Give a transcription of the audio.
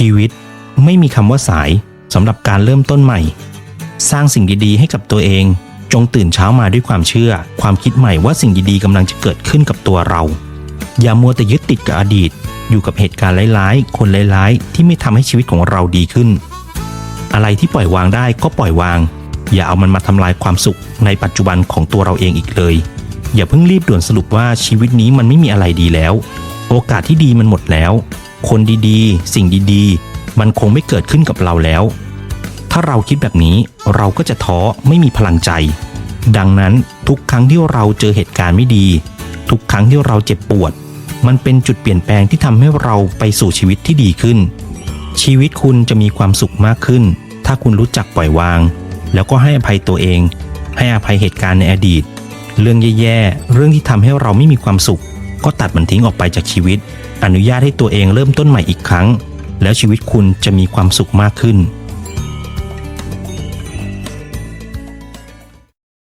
ชีวิตไม่มีคำว่าสายสำหรับการเริ่มต้นใหม่ สร้างสิ่งดีๆ ให้กับตัวเอง จงตื่นเช้ามาด้วยความเชื่อ ความคิดใหม่ว่าสิ่งดีๆกำลังจะเกิดขึ้นกับตัวเรา อย่ามัวแต่ยึดติดกับอดีต อยู่กับเหตุการณ์ร้ายๆ คนร้ายๆ ที่ไม่ทำให้ชีวิตของเราดีขึ้น อะไรที่ปล่อยวางได้ก็ปล่อยวาง อย่าเอามันมาทำลายความสุขในปัจจุบันของตัวเราเองอีกเลย อย่าเพิ่งรีบด่วนสรุปว่าชีวิตนี้มันไม่มีอะไรดีแล้ว โอกาสที่ดีมันหมดแล้ว คนดีๆ สิ่งดีๆ มันคงไม่เกิดขึ้นกับเราแล้ว ถ้าเราคิดแบบนี้เราก็จะท้อไม่มีพลังใจ ดังนั้นทุกครั้งที่เราเจอเหตุการณ์ไม่ดี ทุกครั้งที่เราเจ็บปวด มันเป็นจุดเปลี่ยนแปลงที่ทำให้เราไปสู่ชีวิตที่ดีขึ้น ชีวิตคุณจะมีความสุขมากขึ้น ถ้าคุณรู้จักปล่อยวาง แล้วก็ให้อภัยตัวเอง ให้อภัยเหตุการณ์ในอดีต เรื่องแย่ๆเรื่องที่ทำให้เราไม่มีความสุข ก็ตัดมันทิ้งออกไปจากชีวิต อนุญาตให้ตัวเองเริ่มต้นใหม่อีกครั้ง แล้วชีวิตคุณจะมีความสุขมากขึ้น